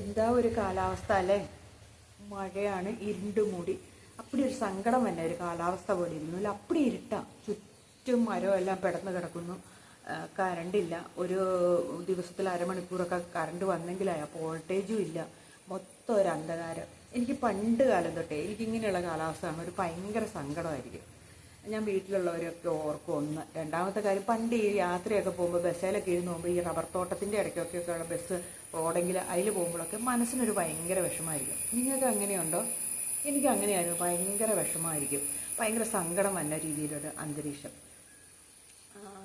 എന്താ ഒരു കാലാവസ്ഥ അല്ലേ? മഴയാണ് ഇരുണ്ട് മൂടി. അപ്പടി ഒരു സങ്കടം തന്നെ ഒരു കാലാവസ്ഥ പോലെ ഇരുന്നു. അല്ല അപ്പടി ഇരുട്ട. ചുറ്റും മരം എല്ലാം പെടന്ന് കിടക്കുന്നു. കറണ്ടില്ല ഒരു ദിവസത്തിൽ അരമണിക്കൂറൊക്കെ കറണ്ട് വന്നെങ്കിലായി. വോൾട്ടേജും ഇല്ല. മൊത്തം ഒരു അന്ധകാരം. എനിക്ക് പണ്ട് കാലം തൊട്ടേ എനിക്ക് ഇങ്ങനെയുള്ള കാലാവസ്ഥ ഒരു ഭയങ്കര സങ്കടമായിരിക്കും. ഞാൻ വീട്ടിലുള്ളവരൊക്കെ ഓർക്കും ഒന്ന്. രണ്ടാമത്തെ കാര്യം പണ്ട് ഈ യാത്രയൊക്കെ പോകുമ്പോൾ ബസ്സിലൊക്കെ ഇരുന്ന് പോകുമ്പോൾ ഈ റബ്ബർ തോട്ടത്തിന്റെ ഇടയ്ക്കൊക്കെ ബസ് റോഡെങ്കിൽ അതിൽ പോകുമ്പോഴൊക്കെ മനസ്സിനൊരു ഭയങ്കര വിഷമമായിരിക്കും നിങ്ങൾക്ക് അങ്ങനെയുണ്ടോ? എനിക്ക് അങ്ങനെയായിരുന്നു. ഭയങ്കര വിഷമമായിരിക്കും ഭയങ്കര സങ്കടം വന്ന രീതിയിലൊരു അന്തരീക്ഷം.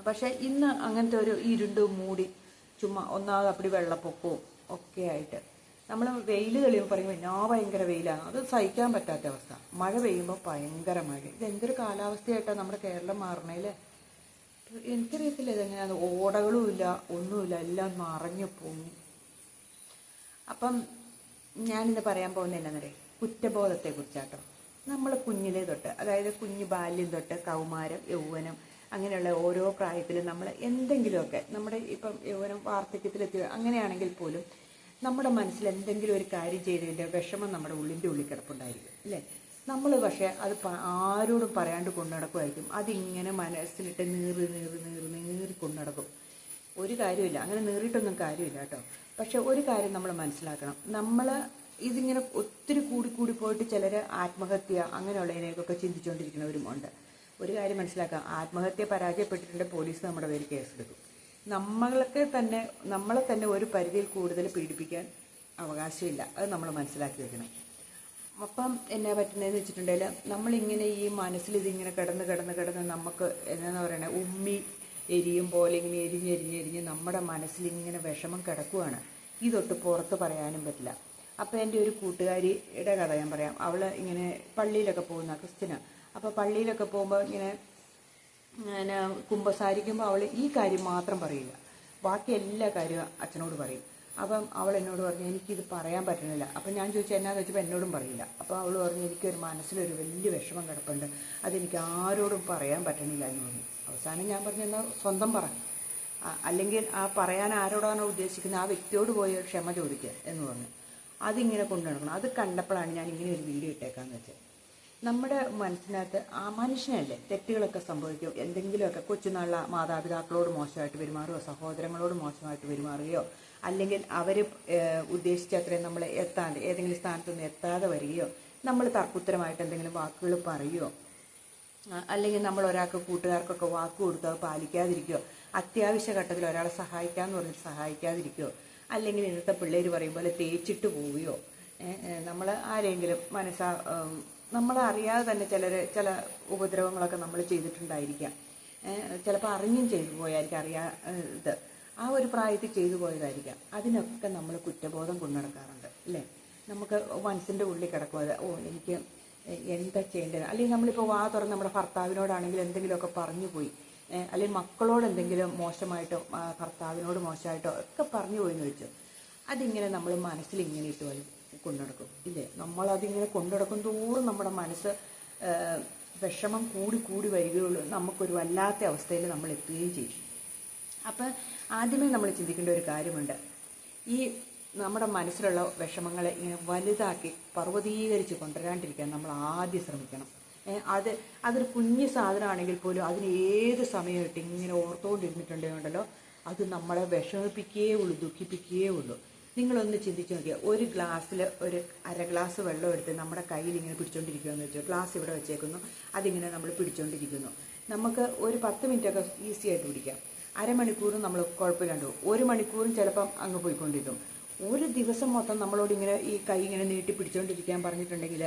പക്ഷേ ഇന്ന് അങ്ങനത്തെ ഒരു ഇരുണ്ട് മൂടി ചുമ്മാ ഒന്നാമത് അപ്പടി വെള്ളപ്പൊക്കവും ഒക്കെ ആയിട്ട് നമ്മൾ വെയിൽ തെളിയുമ്പോൾ പറയുമ്പോൾ എന്നാ ഭയങ്കര വെയിലാണ് അത് സഹിക്കാൻ പറ്റാത്ത അവസ്ഥ. മഴ പെയ്യുമ്പോൾ ഭയങ്കര മഴ. ഇതെന്തൊരു കാലാവസ്ഥയായിട്ടാണ് നമ്മുടെ കേരളം മാറണേലേ? എനിക്കറിയത്തില്ല ഇതെങ്ങനെയാണ് ഓടകളും ഇല്ല ഒന്നുമില്ല. എല്ലാം നിറഞ്ഞു പൊങ്ങി അപ്പം ഞാനിന്ന് പറയാൻ പോകുന്നത് എന്നാന്നറിയാം? കുറ്റബോധത്തെ കുറിച്ചാട്ടോ നമ്മൾ കുഞ്ഞിലേ തൊട്ട് അതായത് കുഞ്ഞു ബാല്യം തൊട്ട് കൗമാരം യൗവനം അങ്ങനെയുള്ള ഓരോ പ്രായത്തിലും നമ്മൾ എന്തെങ്കിലുമൊക്കെ നമ്മുടെ ഇപ്പം യൗവനം വാർദ്ധക്യത്തിലെത്തി അങ്ങനെയാണെങ്കിൽ പോലും നമ്മുടെ മനസ്സിൽ എന്തെങ്കിലും ഒരു കാര്യം ചെയ്തതിന്റെ വിഷമം നമ്മുടെ ഉള്ളിന്റെ ഉള്ളിൽ കിടപ്പുണ്ടായിരിക്കും അല്ലേ? നമ്മൾ പക്ഷേ അത് ആരോടും പറയാണ്ട് കൊണ്ടു നടക്കുമായിരിക്കും. അതിങ്ങനെ മനസ്സിലിട്ട് നീറി നീറി നീറി നീറി കൊണ്ടു നടക്കും. ഒരു കാര്യമില്ല അങ്ങനെ നീറിയിട്ടൊന്നും കാര്യമില്ല കേട്ടോ. പക്ഷെ ഒരു കാര്യം നമ്മൾ മനസ്സിലാക്കണം. നമ്മൾ ഇതിങ്ങനെ ഒത്തിരി കൂടി കൂടി പോയിട്ട് ചിലർ ആത്മഹത്യ അങ്ങനെയുള്ളതിനെയൊക്കെ ചിന്തിച്ചുകൊണ്ടിരിക്കുന്നവരും ഉണ്ട്. ഒരു കാര്യം മനസ്സിലാക്കാം. ആത്മഹത്യ പരാജയപ്പെട്ടിട്ടുണ്ട് പോലീസ് നമ്മുടെ പേര് കേസെടുക്കും നമ്മളൊക്കെ തന്നെ നമ്മളെ തന്നെ ഒരു പരിധിയിൽ കൂടുതൽ പീഡിപ്പിക്കാൻ അവകാശമില്ല. അത് നമ്മൾ മനസ്സിലാക്കി വെക്കണം. അപ്പം എന്നാ പറ്റുന്നതെന്ന് വെച്ചിട്ടുണ്ടെങ്കിൽ നമ്മളിങ്ങനെ ഈ മനസ്സിൽ ഇതിങ്ങനെ കിടന്ന് കിടന്ന് കിടന്ന് നമുക്ക് എന്നാന്ന് പറയണേ ഉമ്മി എരിയും പോലെ ഇങ്ങനെ എരിഞ്ഞ് എരിഞ്ഞ് എരിഞ്ഞ് നമ്മുടെ മനസ്സിൽ ഇങ്ങനെ വിഷമം കിടക്കുവാണ്. ഇതൊട്ട് പുറത്ത് പറയാനും പറ്റില്ല. അപ്പോൾ എന്റെ ഒരു കൂട്ടുകാരിയുടെ കഥ ഞാൻ പറയാം. അവൾ ഇങ്ങനെ പള്ളിയിലൊക്കെ പോകുന്ന ക്രിസ്ത്യന്. അപ്പോൾ പള്ളിയിലൊക്കെ പോകുമ്പോൾ ഇങ്ങനെ ഞാൻ കുമ്പസാരിക്കുമ്പോൾ അവൾ ഈ കാര്യം മാത്രം പറയില്ല ബാക്കി എല്ലാ കാര്യവും അച്ഛനോട് പറയും. അപ്പം അവൾ എന്നോട് പറഞ്ഞു എനിക്കിത് പറയാൻ പറ്റണില്ല. അപ്പം ഞാൻ ചോദിച്ചു എന്നാന്ന് വെച്ചപ്പോൾ എന്നോടും പറയില്ല. അപ്പോൾ അവൾ പറഞ്ഞു എനിക്കൊരു മനസ്സിലൊരു വലിയ വിഷമം കിടപ്പുണ്ട്. അതെനിക്ക് ആരോടും പറയാൻ പറ്റണില്ല എന്ന് പറഞ്ഞു. അവസാനം ഞാൻ പറഞ്ഞു സ്വന്തം പറ. അല്ലെങ്കിൽ ആ പറയാൻ ആരോടാണോ ഉദ്ദേശിക്കുന്നത്? ആ വ്യക്തിയോട് പോയി ക്ഷമ ചോദിക്കുക എന്ന് പറഞ്ഞു. അതിങ്ങനെ കൊണ്ടു നടക്കണം. അത് കണ്ടപ്പോഴാണ് ഞാൻ ഇങ്ങനെ ഒരു വീഡിയോ ഇട്ടേക്കാന്ന് വെച്ചത്. നമ്മുടെ മനസ്സിനകത്ത് ആ മനുഷ്യനല്ലേ തെറ്റുകളൊക്കെ സംഭവിക്കും? എന്തെങ്കിലുമൊക്കെ കൊച്ചുനാളിൽ മാതാപിതാക്കളോട് മോശമായിട്ട് പെരുമാറുകയോ സഹോദരങ്ങളോട് മോശമായിട്ട് പെരുമാറുകയോ അല്ലെങ്കിൽ അവർ ഉദ്ദേശിച്ച അത്രയും നമ്മൾ എത്താണ്ട് ഏതെങ്കിലും സ്ഥാനത്തൊന്നും എത്താതെ വരികയോ നമ്മൾ തർക്കുത്തരമായിട്ട് എന്തെങ്കിലും വാക്കുകൾ പറയുകയോ അല്ലെങ്കിൽ നമ്മൾ ഒരാൾക്ക് കൂട്ടുകാർക്കൊക്കെ വാക്ക് കൊടുത്ത് പാലിക്കാതിരിക്കുകയോ അത്യാവശ്യ ഘട്ടത്തിൽ ഒരാളെ സഹായിക്കാമെന്ന് പറഞ്ഞിട്ട് സഹായിക്കാതിരിക്കുകയോ അല്ലെങ്കിൽ ഇന്നത്തെ പിള്ളേർ പറയും പോലെ തേച്ചിട്ട് പോവുകയോ. നമ്മൾ ആരെങ്കിലും മനസ്സാ നമ്മളറിയാതെ തന്നെ ചിലർ ചില ഉപദ്രവങ്ങളൊക്കെ നമ്മൾ ചെയ്തിട്ടുണ്ടായിരിക്കാം. ചിലപ്പോൾ അറിഞ്ഞും ചെയ്തു പോയായിരിക്കും അറിയാ ഇത്. ആ ഒരു പ്രായത്തിൽ ചെയ്തു പോയതായിരിക്കാം. അതിനൊക്കെ നമ്മൾ കുറ്റബോധം കൊണ്ടു നടക്കാറുണ്ട് അല്ലേ? നമുക്ക് മനസ്സിന്റെ ഉള്ളിൽ കിടക്കും ഓ എനിക്ക് എന്താ ചെയ്യേണ്ടത് അല്ലെങ്കിൽ നമ്മളിപ്പോൾ വാ തുറന്ന് നമ്മുടെ ഭർത്താവിനോടാണെങ്കിൽ എന്തെങ്കിലുമൊക്കെ പറഞ്ഞു പോയി. അല്ലെങ്കിൽ മക്കളോട് എന്തെങ്കിലും മോശമായിട്ടോ ഭർത്താവിനോട് മോശമായിട്ടോ ഒക്കെ പറഞ്ഞു പോയി എന്ന് വെച്ചു. അതിങ്ങനെ നമ്മൾ മനസ്സിൽ ഇങ്ങനെ ഇട്ട് വരും കൊണ്ടുനടക്കും ഇല്ലേ? നമ്മളതിങ്ങനെ കൊണ്ടുനടക്കും തോറും നമ്മുടെ മനസ്സ് വിഷമം കൂടി കൂടി വരികയുള്ളൂ. നമുക്കൊരു വല്ലാത്ത അവസ്ഥയിൽ നമ്മൾ എത്തുകയും ചെയ്യും. അപ്പം ആദ്യമേ നമ്മൾ ചിന്തിക്കേണ്ട ഒരു കാര്യമുണ്ട്. ഈ നമ്മുടെ മനസ്സിലുള്ള വിഷമങ്ങളെ ഇങ്ങനെ വലുതാക്കി പർവതീകരിച്ച് കൊണ്ടുവരാണ്ടിരിക്കാൻ നമ്മൾ ആദ്യം ശ്രമിക്കണം. അത് അതൊരു കുഞ്ഞു സാധനമാണെങ്കിൽ പോലും അതിന് ഏത് സമയമായിട്ട് ഇങ്ങനെ ഓർത്തുകൊണ്ടിരുന്നിട്ടുണ്ടെങ്കിൽ അത് നമ്മളെ വിഷമിപ്പിക്കുകയേ ഉള്ളൂ ദുഃഖിപ്പിക്കുകയേ ഉള്ളൂ. നിങ്ങളൊന്ന് ചിന്തിച്ച് നോക്കിയാൽ ഒരു ഗ്ലാസ്സിൽ ഒരു അര ഗ്ലാസ് വെള്ളം എടുത്ത് നമ്മുടെ കയ്യിൽ ഇങ്ങനെ പിടിച്ചോണ്ടിരിക്കുകയെന്ന് വെച്ചോ ഗ്ലാസ് ഇവിടെ വെച്ചേക്കുന്നു അതിങ്ങനെ നമ്മൾ പിടിച്ചോണ്ടിരിക്കുന്നു. നമുക്ക് ഒരു പത്ത് മിനിറ്റൊക്കെ ഈസി ആയിട്ട് പിടിക്കാം. അരമണിക്കൂറും നമ്മൾ കുഴപ്പമില്ലാണ്ട് പോകും. ഒരു മണിക്കൂറും ചിലപ്പം അങ്ങ് പോയിക്കൊണ്ടിരിക്കും. ഒരു ദിവസം മൊത്തം നമ്മളോട് ഇങ്ങനെ ഈ കൈ ഇങ്ങനെ നീട്ടി പിടിച്ചുകൊണ്ടിരിക്കാൻ പറഞ്ഞിട്ടുണ്ടെങ്കിൽ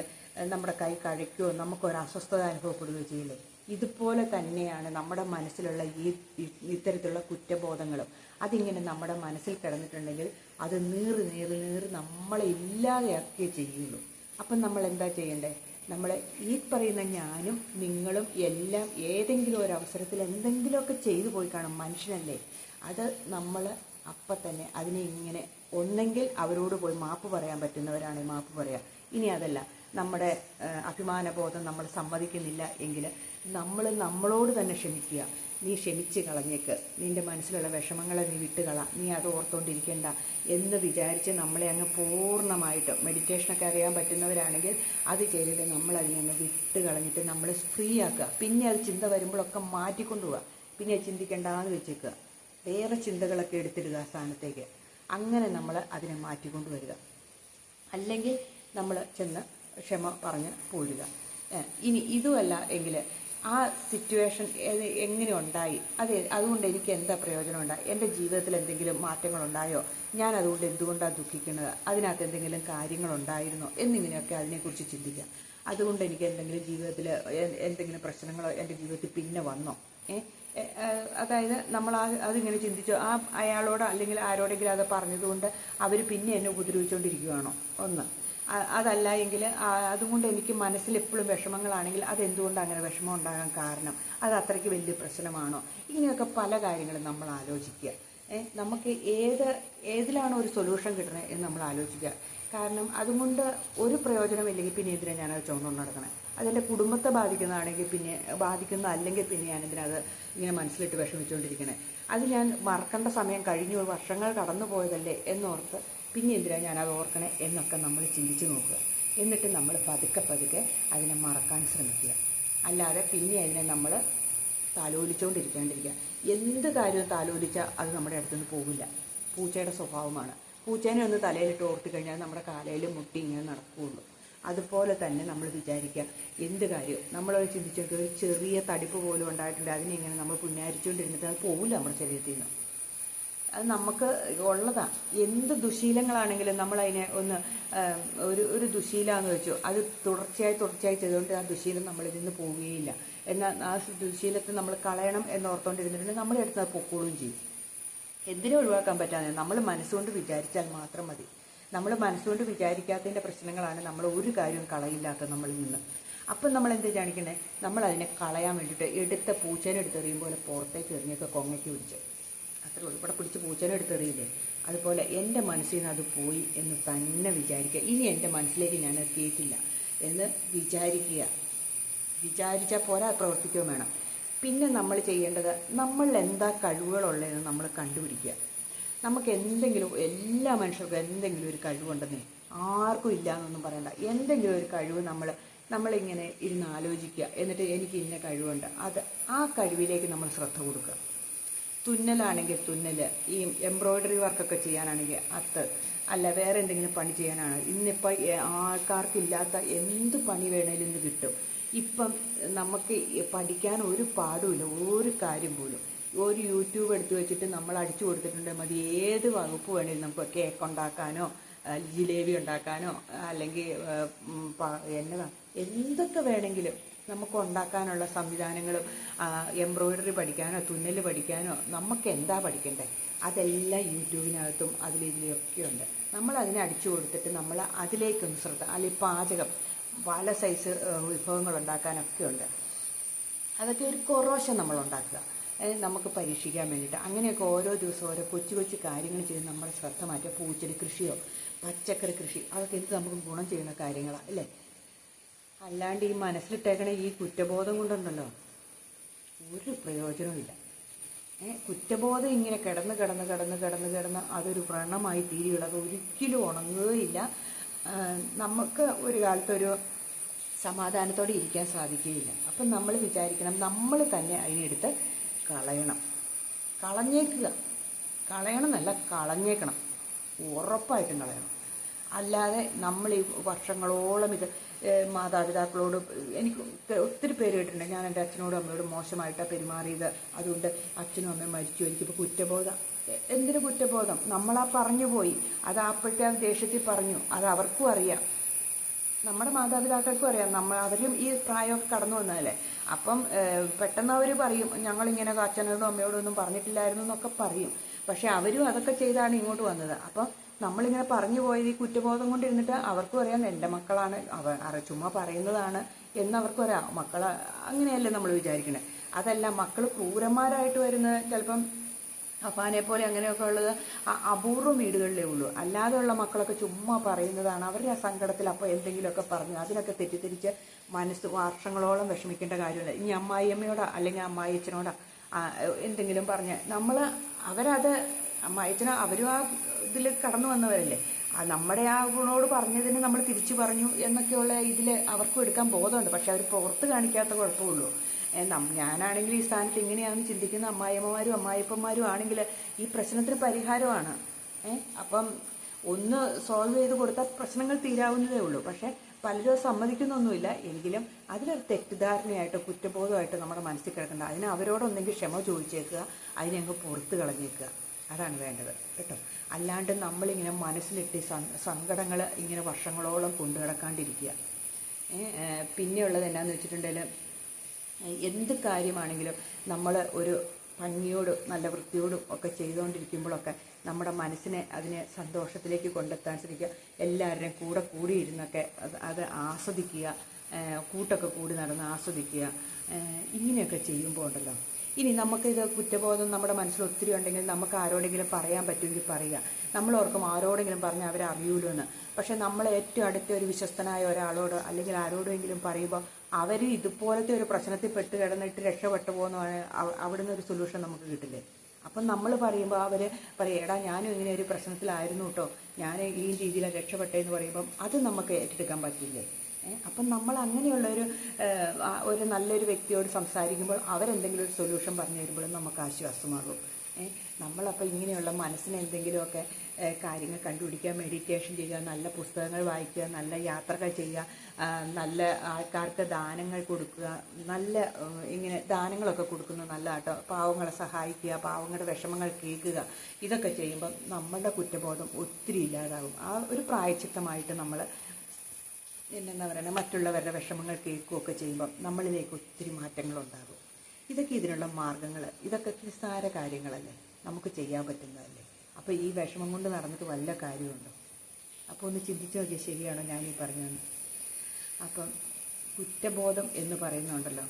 നമ്മുടെ കൈ കഴിക്കുകയോ നമുക്കൊരു അസ്വസ്ഥത അനുഭവപ്പെടുകയോ ചെയ്യില്ലേ? ഇതുപോലെ തന്നെയാണ് നമ്മുടെ മനസ്സിലുള്ള ഈ ഇത്തരത്തിലുള്ള കുറ്റബോധങ്ങളും. അതിങ്ങനെ നമ്മുടെ മനസ്സിൽ കിടന്നിട്ടുണ്ടെങ്കിൽ അത് നീറി നീറി നീറി നമ്മളെ ഇല്ലാതെയാക്കുകയേ ചെയ്യുള്ളൂ. അപ്പം നമ്മൾ എന്താ ചെയ്യേണ്ടത് നമ്മൾ ഈ പറയുന്ന ഞാനും നിങ്ങളും എല്ലാം ഏതെങ്കിലും ഒരു അവസരത്തിൽ എന്തെങ്കിലുമൊക്കെ ചെയ്തു പോയി കാണും മനുഷ്യനല്ലേ? അത് നമ്മൾ അപ്പം തന്നെ അതിനെ ഇങ്ങനെ ഒന്നെങ്കിൽ അവരോട് പോയി മാപ്പ് പറയാൻ പറ്റുന്നവരാണെങ്കിൽ മാപ്പ് പറയാം. ഇനി അതല്ല നമ്മുടെ അഭിമാനബോധം നമ്മൾ സമ്മതിക്കുന്നില്ല എങ്കിൽ നമ്മൾ നമ്മളോട് തന്നെ ക്ഷമിക്കുക. നീ ക്ഷമിച്ച് കളഞ്ഞേക്ക്. നിന്റെ മനസ്സിലുള്ള വിഷമങ്ങളെ നീ വിട്ടുകള നീ അത് ഓർത്തുകൊണ്ടിരിക്കേണ്ട എന്ന് വിചാരിച്ച് നമ്മളെ അങ്ങ് പൂർണമായിട്ട് മെഡിറ്റേഷനൊക്കെ അറിയാൻ പറ്റുന്നവരാണെങ്കിൽ അത് ചെയ്തിട്ട് നമ്മൾ അതിനെ അങ്ങ് വിട്ട് കളഞ്ഞിട്ട് നമ്മൾ ഫ്രീ ആക്കുക. പിന്നെ അത് ചിന്ത വരുമ്പോഴൊക്കെ മാറ്റിക്കൊണ്ടുപോവുക പിന്നെ ചിന്തിക്കേണ്ടാന്ന് വെച്ചേക്കുക. വേറെ ചിന്തകളൊക്കെ എടുത്തിടുക സ്ഥാനത്തേക്ക്. അങ്ങനെ നമ്മൾ അതിനെ മാറ്റിക്കൊണ്ട് വരിക അല്ലെങ്കിൽ നമ്മൾ ചെന്ന് ക്ഷമ പറഞ്ഞ് പോരുക. ഇനി ഇതുമല്ല എങ്കിൽ ആ സിറ്റുവേഷൻ എങ്ങനെ ഉണ്ടായി? അത് അതുകൊണ്ട് എനിക്ക് എന്താ പ്രയോജനം ഉണ്ടായി? എന്റെ ജീവിതത്തിൽ എന്തെങ്കിലും മാറ്റങ്ങളുണ്ടായോ? ഞാൻ അതുകൊണ്ട് എന്തുകൊണ്ടാണ് ദുഃഖിക്കുന്നത്? അതിനകത്ത് എന്തെങ്കിലും കാര്യങ്ങളുണ്ടായിരുന്നോ? എന്നിങ്ങനെയൊക്കെ അതിനെക്കുറിച്ച് ചിന്തിക്കുക. അതുകൊണ്ട് എനിക്ക് എന്തെങ്കിലും ജീവിതത്തിൽ എന്തെങ്കിലും പ്രശ്നങ്ങളോ എന്റെ ജീവിതത്തിൽ പിന്നെ വന്നോ? ഏ എ, ആ, അതായത് നമ്മൾ ആ അതിങ്ങനെ ചിന്തിച്ചു. ആ അയാളോട് അല്ലെങ്കിൽ ആരോടെങ്കിലും അത് പറഞ്ഞതുകൊണ്ട് അവർ പിന്നെ എന്നെ ഉപദ്രവിച്ചുകൊണ്ടിരിക്കുകയാണോ ഒന്ന്. അതല്ല എങ്കിൽ അതുകൊണ്ട് എനിക്ക് മനസ്സിൽ എപ്പോഴും വിഷമങ്ങളാണെങ്കിൽ അതെന്തുകൊണ്ട് അങ്ങനെ വിഷമം ഉണ്ടാകാൻ കാരണം? അത് അത്രയ്ക്ക് വലിയ പ്രശ്നമാണോ? ഇങ്ങനെയൊക്കെ പല കാര്യങ്ങളും നമ്മൾ ആലോചിക്കുക. നമുക്ക് ഏത് ഏതിലാണോ ഒരു സൊല്യൂഷൻ കിട്ടുന്നത് എന്ന് നമ്മൾ ആലോചിക്കുക. കാരണം അതുകൊണ്ട് ഒരു പ്രയോജനമില്ലെങ്കിൽ പിന്നെ ഇതിനെ ഞാനത് ചുമന്നുകൊണ്ട് നടക്കണേ? അതെന്റെ കുടുംബത്തെ ബാധിക്കുന്നതാണെങ്കിൽ പിന്നെ ബാധിക്കുന്ന അല്ലെങ്കിൽ പിന്നെ ഞാനിതിനത് ഇങ്ങനെ മനസ്സിലിട്ട് വിഷമിച്ചുകൊണ്ടിരിക്കണേ അത് ഞാൻ മറക്കേണ്ട സമയം കഴിഞ്ഞു വർഷങ്ങൾ കടന്നു പോയതല്ലേ എന്നോർത്ത് പിന്നെ എന്തിനാണ് ഞാനത് ഓർക്കണേ എന്നൊക്കെ നമ്മൾ ചിന്തിച്ച് നോക്കുക. എന്നിട്ട് നമ്മൾ പതുക്കെ പതുക്കെ അതിനെ മറക്കാൻ ശ്രമിക്കുക. അല്ലാതെ പിന്നെ അതിനെ നമ്മൾ താലോലിച്ചുകൊണ്ടിരിക്കാണ്ടിരിക്കുക എന്ത് കാര്യവും താലോലിച്ചാൽ അത് നമ്മുടെ അടുത്തുനിന്ന് പോകില്ല പൂച്ചയുടെ സ്വഭാവമാണ്. പൂച്ചേനെ ഒന്ന് തലയിലിട്ട് ഓർത്തി കഴിഞ്ഞാൽ നമ്മുടെ കാലയിൽ മുട്ടി ഇങ്ങനെ നടക്കുകയുള്ളൂ അതുപോലെ തന്നെ നമ്മൾ വിചാരിക്കുക എന്ത് കാര്യവും നമ്മൾ ചിന്തിച്ചിട്ട് ഒരു ചെറിയ തടിപ്പ് പോലും ഉണ്ടായിട്ടുണ്ട്. അതിനെ ഇങ്ങനെ നമ്മൾ പുന്നാരിച്ചുകൊണ്ടിരുന്നിട്ട് അത് പോവില്ല നമ്മുടെ ശരീരത്തിൽ നിന്ന് അത് നമുക്ക് ഉള്ളതാണ് എന്ത് ദുശീലങ്ങളാണെങ്കിലും നമ്മളതിനെ ഒന്ന് ഒരു ഒരു ദുശീലമെന്ന് വെച്ചു. അത് തുടർച്ചയായി തുടർച്ചയായി ചെയ്തുകൊണ്ട് ആ ദുശീലം നമ്മളിൽ നിന്ന് പോവുകയില്ല. എന്നാൽ ആ ദുശീലത്തെ നമ്മൾ കളയണം എന്നോർത്തുകൊണ്ടിരുന്നിട്ടുണ്ടെങ്കിൽ നമ്മുടെ അടുത്ത് അത് പൊക്കോളും ചെയ്യും. എന്തിനും ഒഴിവാക്കാൻ പറ്റാതെ നമ്മൾ മനസ്സുകൊണ്ട് വിചാരിച്ചാൽ മാത്രം മതി. നമ്മൾ മനസ്സുകൊണ്ട് വിചാരിക്കാത്തതിന്റെ പ്രശ്നങ്ങളാണ് നമ്മൾ ഒരു കാര്യവും കളയില്ലാത്ത നമ്മളിൽ നിന്ന്. അപ്പം നമ്മൾ എന്താ കാണിക്കണേ നമ്മൾ അതിനെ കളയാൻ വേണ്ടിയിട്ട് എടുത്ത പൂച്ചേനെ എടുത്തെറിയും പോലെ പുറത്തേക്ക് എറിഞ്ഞൊക്കെ കൊങ്ങയ്ക്ക് പിടിച്ച്. അത്രേ ഉള്ളൂ. ഇവിടെ പിടിച്ച് പൂച്ചേനെ എടുത്തെറിയില്ലേ? അതുപോലെ എന്റെ മനസ്സിൽ നിന്ന് അത് പോയി എന്ന് തന്നെ വിചാരിക്കുക. ഇനി എന്റെ മനസ്സിലേക്ക് ഞാൻ എത്തിയിട്ടില്ല എന്ന് വിചാരിക്കുക. വിചാരിച്ചാൽ പോരാ പ്രവർത്തിക്കുകയും വേണം. പിന്നെ നമ്മൾ ചെയ്യേണ്ടത് നമ്മളിൽ എന്താ കഴിവുകളുള്ളതെന്ന് നമ്മൾ കണ്ടുപിടിക്കുക. നമുക്ക് എന്തെങ്കിലും എല്ലാ മനുഷ്യർക്കും എന്തെങ്കിലും ഒരു കഴിവുണ്ടെന്നേ ആർക്കും ഇല്ല എന്നൊന്നും പറയണ്ട. എന്തെങ്കിലും ഒരു കഴിവ് നമ്മൾ നമ്മളിങ്ങനെ ഇരുന്ന് ആലോചിക്കുക. എന്നിട്ട് എനിക്ക് ഇന്ന കഴിവുണ്ട്. അത് ആ കഴിവിലേക്ക് നമ്മൾ ശ്രദ്ധ കൊടുക്കുക. തുന്നലാണെങ്കിൽ തുന്നൽ ഈ എംബ്രോയ്ഡറി വർക്കൊക്കെ ചെയ്യാനാണെങ്കിൽ അത്ത് അല്ല വേറെ എന്തെങ്കിലും പണി ചെയ്യാനാണ്. ഇന്നിപ്പോൾ ആൾക്കാർക്കില്ലാത്ത എന്ത് പണി വേണേലും ഇന്ന് കിട്ടും. ഇപ്പം നമുക്ക് പഠിക്കാൻ ഒരു പാടുമില്ല. ഒരു കാര്യം പോലും. ഒരു യൂട്യൂബ് എടുത്തു വെച്ചിട്ട് നമ്മൾ അടിച്ചു കൊടുത്തിട്ടുണ്ട്. മതി ഏത് വകുപ്പ് വേണേലും നമുക്ക് കേക്ക് ഉണ്ടാക്കാനോ ജിലേബി ഉണ്ടാക്കാനോ അല്ലെങ്കിൽ എന്നതാ എന്തൊക്കെ വേണമെങ്കിലും നമുക്ക് ഉണ്ടാക്കാനുള്ള സംവിധാനങ്ങളും എംബ്രോയിഡറി പഠിക്കാനോ തുന്നൽ പഠിക്കാനോ നമുക്ക് എന്താ പഠിക്കണ്ടേ? അതെല്ലാം യൂട്യൂബിനകത്തും അതിലിതിലൊക്കെ ഉണ്ട്. നമ്മൾ അതിനെ അടിച്ചു കൊടുത്തിട്ട് നമ്മൾ അതിലേക്കൊന്ന് ശ്രദ്ധ അല്ലെങ്കിൽ പാചകം പല സൈസ് വിഭവങ്ങൾ ഉണ്ടാക്കാനൊക്കെ ഉണ്ട്. അതൊക്കെ ഒരു കൊറോശം നമ്മൾ ഉണ്ടാക്കുക. നമുക്ക് പരീക്ഷിക്കാൻ വേണ്ടിയിട്ട്. അങ്ങനെയൊക്കെ ഓരോ ദിവസവും ഓരോ കൊച്ചു കൊച്ചു കാര്യങ്ങൾ ചെയ്ത് നമ്മുടെ ശ്രദ്ധ മാറ്റുക പൂച്ചെടി കൃഷിയോ പച്ചക്കറി കൃഷി അതൊക്കെ എന്ത് നമുക്ക് ഗുണം ചെയ്യുന്ന കാര്യങ്ങളാണ് അല്ലേ? അല്ലാണ്ട് ഈ മനസ്സിലിട്ടേക്കണ ഈ കുറ്റബോധം കൊണ്ടുണ്ടല്ലോ ഒരു പ്രയോജനവുമില്ല കുറ്റബോധം ഇങ്ങനെ കിടന്ന് കിടന്ന് കിടന്ന് കിടന്ന് കിടന്ന് അതൊരു വ്രണമായി തീരുകയുള്ളൂ അത് ഒരിക്കലും ഉണങ്ങുകയില്ല. നമുക്ക് ഒരു കാലത്തൊരു സമാധാനത്തോടെ ഇരിക്കാൻ സാധിക്കുകയില്ല. അപ്പം നമ്മൾ വിചാരിക്കണം നമ്മൾ തന്നെ അതിനെടുത്ത് കളയണം. കളഞ്ഞേക്കുക. കളയണം എന്നല്ല കളഞ്ഞേക്കണം. ഉറപ്പായിട്ടും കളയണം. അല്ലാതെ നമ്മൾ ഈ വർഷങ്ങളോളം ഇത് മാതാപിതാക്കളോട് എനിക്ക് ഒത്തിരി പേര് കേട്ടിട്ടുണ്ട്. ഞാൻ എന്റെ അച്ഛനോടും അമ്മയോടും മോശമായിട്ടാണ് പെരുമാറിയത്. അതുകൊണ്ട് അച്ഛനും അമ്മയും മരിച്ചു. എനിക്കിപ്പോൾ കുറ്റബോധം. എന്തിനു കുറ്റബോധം? നമ്മളാ പറഞ്ഞു പോയി അത് അപ്പോഴത്തെ ആ ദേഷ്യത്തിൽ പറഞ്ഞു. അത് അവർക്കും അറിയാം. നമ്മുടെ മാതാപിതാക്കൾക്കും അറിയാം. നമ്മൾ അവരും ഈ പ്രായമൊക്കെ കടന്നു വന്നതല്ലേ? അപ്പം പെട്ടെന്ന് അവർ പറയും ഞങ്ങളിങ്ങനെ അച്ഛനോടും അമ്മയോടും ഒന്നും പറഞ്ഞിട്ടില്ലായിരുന്നു എന്നൊക്കെ പറയും. പക്ഷെ അവരും അതൊക്കെ ചെയ്താണ് ഇങ്ങോട്ട് വന്നത്. അപ്പം നമ്മളിങ്ങനെ പറഞ്ഞു പോയത് ഈ കുറ്റബോധം കൊണ്ടിരുന്നിട്ട് അവർക്കും അറിയാം എന്റെ മക്കളാണ് അവ അറ ചുമ്മാ പറയുന്നതാണ് എന്നവർക്കും അറിയാം. മക്കൾ അങ്ങനെയല്ലേ നമ്മൾ വിചാരിക്കണേ? അതല്ല മക്കൾ ക്രൂരന്മാരായിട്ട് വരുന്നത് ചിലപ്പം അഫാനെ പോലെ അങ്ങനെയൊക്കെ ഉള്ളത് അപൂർവം വീടുകളിലേ ഉള്ളൂ. അല്ലാതെയുള്ള മക്കളൊക്കെ ചുമ്മാ പറയുന്നതാണ്. അവരുടെ ആ സങ്കടത്തിൽ അപ്പോൾ എന്തെങ്കിലുമൊക്കെ പറഞ്ഞു. അതിനൊക്കെ തെറ്റിദ്ധരിച്ച് മനസ്സ് വർഷങ്ങളോളം വിഷമിക്കേണ്ട കാര്യമില്ല. ഇനി അമ്മായിയമ്മയോടോ അല്ലെങ്കിൽ അമ്മായി അച്ഛനോടോ എന്തെങ്കിലും പറഞ്ഞ് നമ്മൾ അവരത് അമ്മായിയച്ഛനോ അവരും ആ ഇതിൽ കടന്നു വന്നവരല്ലേ. നമ്മുടെ ആ ഗുണോട് പറഞ്ഞതിന് നമ്മൾ തിരിച്ചു പറഞ്ഞു എന്നൊക്കെയുള്ള ഇതിൽ അവർക്കും എടുക്കാൻ ബോധമുണ്ട്. പക്ഷെ അവർ പുറത്ത് കാണിക്കാത്ത കുഴപ്പമുള്ളൂ. ഞാനാണെങ്കിൽ ഈ സ്ഥാനത്ത് ഇങ്ങനെയാണെന്ന് ചിന്തിക്കുന്ന അമ്മായിയമ്മമാരും അമ്മായിപ്പന്മാരും ആണെങ്കിൽ ഈ പ്രശ്നത്തിന് പരിഹാരമാണ്. ഏഹ് അപ്പം ഒന്ന് സോൾവ് ചെയ്ത് കൊടുത്താൽ പ്രശ്നങ്ങൾ തീരാവുന്നതേ ഉള്ളൂ. പക്ഷെ പലരും സമ്മതിക്കുന്നൊന്നുമില്ല. എങ്കിലും അതിലൊരു തെറ്റിദ്ധാരണയായിട്ട് കുറ്റബോധമായിട്ട് നമ്മുടെ മനസ്സിൽ കിടക്കേണ്ട. അതിന് അവരോടൊന്നെങ്കിൽ ക്ഷമ ചോദിച്ചേക്കുക. അതിനെ അങ്ങ് പുറത്ത് കളഞ്ഞേക്കുക. അതാണ് വേണ്ടത്. കേട്ടോ? അല്ലാണ്ട് നമ്മളിങ്ങനെ മനസ്സിലിട്ട് സങ്കടങ്ങൾ ഇങ്ങനെ വർഷങ്ങളോളം കൊണ്ടു കിടക്കാണ്ടിരിക്കുക പിന്നെയുള്ളത് എന്നാന്ന് വെച്ചിട്ടുണ്ടെങ്കിൽ എന്ത് കാര്യമാണെങ്കിലും നമ്മൾ ഒരു ഭംഗിയോടും നല്ല വൃത്തിയോടും ഒക്കെ ചെയ്തുകൊണ്ടിരിക്കുമ്പോഴൊക്കെ നമ്മുടെ മനസ്സിനെ അതിനെ സന്തോഷത്തിലേക്ക് കൊണ്ടെത്താൻ ശ്രമിക്കുക. എല്ലാവരുടെയും കൂടെ കൂടിയിരുന്നൊക്കെ അത് ആസ്വദിക്കുക. കൂട്ടൊക്കെ കൂടി നടന്ന് ആസ്വദിക്കുക. ഇങ്ങനെയൊക്കെ ചെയ്യുമ്പോൾ ഉണ്ടല്ലോ. ഇനി നമുക്കിത് കുറ്റബോധം നമ്മുടെ മനസ്സിൽ ഒത്തിരി ഉണ്ടെങ്കിൽ നമുക്ക് ആരോടെങ്കിലും പറയാൻ പറ്റുമെങ്കിൽ പറയുക. നമ്മൾ ഓർക്കും ആരോടെങ്കിലും പറഞ്ഞാൽ അവരെ അറിയൂലോ എന്ന് പക്ഷെ നമ്മൾ ഏറ്റവും അടുത്ത ഒരു വിശ്വസ്തനായ ഒരാളോട് അല്ലെങ്കിൽ ആരോടെങ്കിലും പറയുമ്പോൾ അവർ ഇതുപോലത്തെ ഒരു പ്രശ്നത്തിൽ പെട്ട് കിടന്നിട്ട് രക്ഷപ്പെട്ടു പോകുന്ന അവിടുന്ന് ഒരു സൊല്യൂഷൻ നമുക്ക് കിട്ടില്ലേ? അപ്പം നമ്മൾ പറയുമ്പോൾ അവർ പറയും എടാ ഞാനും ഇങ്ങനെ ഒരു പ്രശ്നത്തിലായിരുന്നു കേട്ടോ ഞാൻ ഈ രീതിയിലാണ് രക്ഷപ്പെട്ടതെന്ന് പറയുമ്പം അത് നമുക്ക് ഏറ്റെടുക്കാൻ പറ്റില്ലേ? അപ്പം നമ്മൾ അങ്ങനെയുള്ള ഒരു നല്ലൊരു വ്യക്തിയോട് സംസാരിക്കുമ്പോൾ അവരെന്തെങ്കിലും ഒരു സൊല്യൂഷൻ പറഞ്ഞു തരുമ്പോഴും നമുക്ക് ആശ്വാസമാകും. നമ്മളപ്പോൾ ഇങ്ങനെയുള്ള മനസ്സിന് എന്തെങ്കിലുമൊക്കെ കാര്യങ്ങൾ കണ്ടുപിടിക്കുക മെഡിറ്റേഷൻ ചെയ്യുക നല്ല പുസ്തകങ്ങൾ വായിക്കുക നല്ല യാത്രകൾ ചെയ്യുക നല്ല ആൾക്കാർക്ക് ദാനങ്ങൾ കൊടുക്കുക നല്ല ഇങ്ങനെ ദാനങ്ങളൊക്കെ കൊടുക്കുന്നത് നല്ല കേട്ടോ പാവങ്ങളെ സഹായിക്കുക പാവങ്ങളുടെ വിഷമങ്ങൾ കേൾക്കുക ഇതൊക്കെ ചെയ്യുമ്പം നമ്മളുടെ കുറ്റബോധം ഒത്തിരി ഇല്ലാതാകും. ആ ഒരു പ്രായച്ചിത്തമായിട്ട് നമ്മൾ എന്നെന്താ പറയുന്നത് മറ്റുള്ളവരുടെ വിഷമങ്ങൾ കേൾക്കുകയൊക്കെ ചെയ്യുമ്പം നമ്മളിലേക്ക് ഒത്തിരി മാറ്റങ്ങളുണ്ടാകും. ഇതൊക്കെ ഇതിനുള്ള മാർഗങ്ങൾ ഇതൊക്കെ നിസ്സാര കാര്യങ്ങളല്ലേ? നമുക്ക് ചെയ്യാൻ പറ്റുന്നതല്ലേ? അപ്പോൾ ഈ വിഷമം കൊണ്ട് നടന്നിട്ട് വല്ല കാര്യമുണ്ടോ? അപ്പോൾ ഒന്ന് ചിന്തിച്ചു നോക്കിയാൽ ശരിയാണോ ഞാൻ ഈ പറഞ്ഞത് അപ്പം കുറ്റബോധം എന്ന് പറയുന്നുണ്ടല്ലോ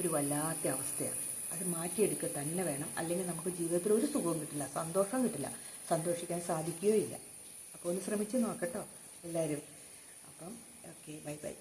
ഒരു വല്ലാത്ത അവസ്ഥയാണ്. അത് മാറ്റിയെടുക്കുക തന്നെ വേണം. അല്ലെങ്കിൽ നമുക്ക് ജീവിതത്തിൽ ഒരു സുഖവും കിട്ടില്ല സന്തോഷം കിട്ടില്ല സന്തോഷിക്കാൻ സാധിക്കുകയോ ഇല്ല അപ്പോൾ ഒന്ന് ശ്രമിച്ചു നോക്കട്ടോ എല്ലാവരും. അപ്പം ഓക്കെ ബൈ ബൈ